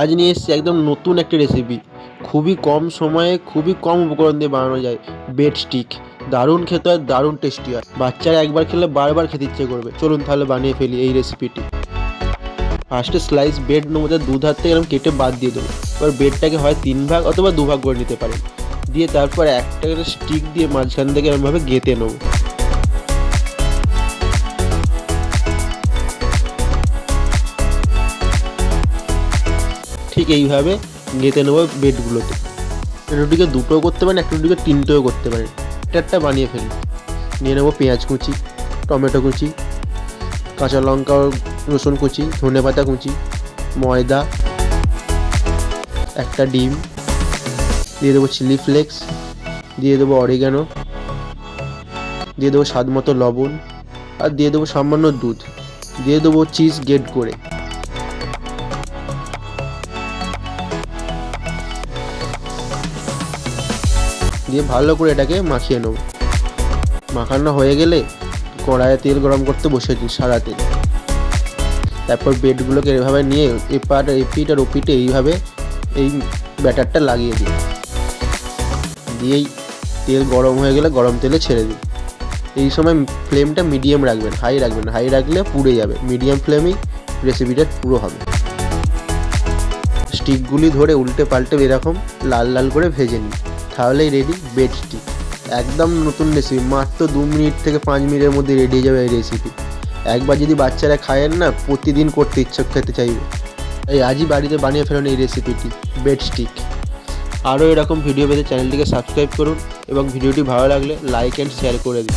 আজ নিয়ে এসেছি একদম নতুন একটা রেসিপি খুবই কম সময়ে খুবই কম উপকরণ দিয়ে বানানো যায়। বেড স্টিক দারুণ খেতে হয়, দারুণ টেস্টি হয়। বাচ্চারা একবার খেলে বারবার খেতে ইচ্ছে করবে। চলুন তাহলে বানিয়ে ফেলি এই রেসিপিটি ফার্স্টে স্লাইস বেড নেব তার দু ধার থেকে কেটে বাদ দিয়ে দেবো। এবার বেডটাকে হয় তিন ভাগ অথবা দু ভাগ করে নিতে পারেন। দিয়ে তারপর একটা স্টিক দিয়ে মাঝখান থেকে এরকমভাবে গেঁথে নেব। ঠিক এইভাবে গেঁথে নেব বেডগুলোতে। রুটিকে দুটো করতে পারেন, একটা রুটিকে তিনটেও করতে পারেন। একটা বানিয়ে ফেলি। নিয়ে নেব পেঁয়াজ কুচি, টমেটো কুচি, কাঁচা লঙ্কা রসুন কুচি, ধনে পাতা কুচি, ময়দা, একটা ডিম, দিয়ে দেবো চিলি ফ্লেক্স, দিয়ে দেবো অরিগানো, দিয়ে দেবো স্বাদ মতো লবণ, আর দিয়ে দেবো সামান্য দুধ। দিয়ে দেবো চিজ গেট করে। দিয়ে ভালো করে এটাকে মাখিয়ে নেব। মাখানো হয়ে গেলে কড়াইয়ে তেল গরম করতে বসে দিই সারা তেল। তারপর বেডগুলোকে এভাবে নিয়ে এপার এপিট আর ওপিটে এইভাবে এই ব্যাটারটা লাগিয়ে দিই দিয়েই তেল গরম হয়ে গেলে গরম তেলে ছেড়ে দিই এই সময় ফ্লেমটা মিডিয়াম রাখবেন, হাই রাখবেন। হাই রাখলে পুড়ে যাবে, মিডিয়াম ফ্লেমেই রেসিপিটা পুরো হবে। স্টিকগুলি ধরে উল্টে পাল্টে এরকম লাল লাল করে ভেজে নিই তাহলেই রেডি বেড স্টিক একদম নতুন রেসিপি মাত্র দু মিনিট থেকে পাঁচ মিনিটের মধ্যে রেডি হয়ে যাবে এই রেসিপি একবার যদি বাচ্চারা খায়েন না, প্রতিদিন করতে ইচ্ছা খেতে চাইবে। এই আজই বাড়িতে বানিয়ে ফেলুন এই রেসিপিটি বেড স্টিক আরও এরকম ভিডিও পেতে চ্যানেলটিকে সাবস্ক্রাইব করুন এবং ভিডিওটি ভালো লাগলে লাইক অ্যান্ড শেয়ার করে দিন।